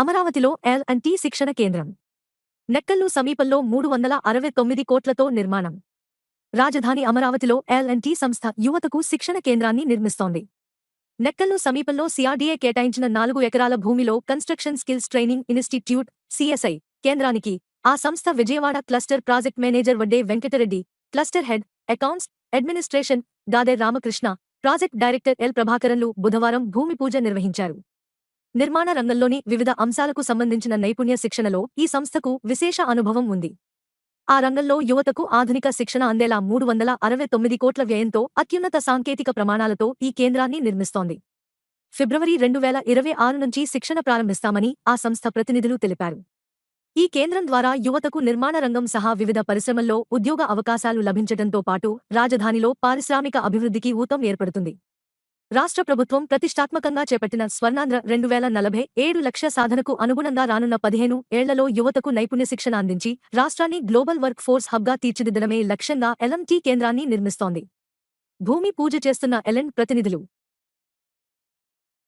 అమరావతిలో L and tea శిక్షణ కేంద్రం. నెక్కల్లు సమీపంలో మూడు వందల అరవై తొమ్మిది కోట్లతో నిర్మాణం. రాజధాని అమరావతిలో ఎల్ అండ్ టీ సంస్థ యువతకు శిక్షణ కేంద్రాన్ని నిర్మిస్తోంది. నెక్కల్లు సమీపంలో సిఆర్డీఏ కేటాయించిన నాలుగు ఎకరాల భూమిలో construction skills training institute CSI కేంద్రానికి ఆ సంస్థ Vijayawada cluster project manager Vadde Venkatareddy cluster head accounts administration Dade Ramakrishna project director L ప్రభాకరన్లు బుధవారం భూమి పూజ నిర్వహించారు. నిర్మాణ రంగంలోని వివిధ అంశాలకు సంబంధించిన నైపుణ్య శిక్షణలో ఈ సంస్థకు విశేష అనుభవం ఉంది. ఆ రంగంలో యువతకు ఆధునిక శిక్షణ అందేలా మూడు వందల అరవై తొమ్మిది కోట్ల వ్యయంతో అత్యున్నత సాంకేతిక ప్రమాణాలతో ఈ కేంద్రాన్ని నిర్మిస్తోంది. ఫిబ్రవరి రెండు వేల ఇరవై ఆరు నుంచి శిక్షణ ప్రారంభిస్తామని ఆ సంస్థ ప్రతినిధులు తెలిపారు. ఈ కేంద్రం ద్వారా యువతకు నిర్మాణ రంగం సహా వివిధ పరిశ్రమల్లో ఉద్యోగ అవకాశాలు లభించడంతో పాటు రాజధానిలో పారిశ్రామిక అభివృద్ధికి ఊతం ఏర్పడుతుంది. రాష్ట్ర ప్రభుత్వం ప్రతిష్టాత్మకంగా చేపట్టిన స్వర్ణాంధ్ర రెండు వేల నలభై ఏడు లక్ష సాధనకు అనుగుణంగా రానున్న పదిహేను ఏళ్ళలో యువతకు నైపుణ్య శిక్షణ అందించి రాష్ట్రాన్ని గ్లోబల్ వర్క్ ఫోర్స్ హబ్గా తీర్చిదిద్దడమే లక్ష్యంగా ఎల్ఎంటీ కేంద్రాన్ని నిర్మిస్తోంది. భూమి పూజ చేస్తున్న ఎలెన్ ప్రతినిధులు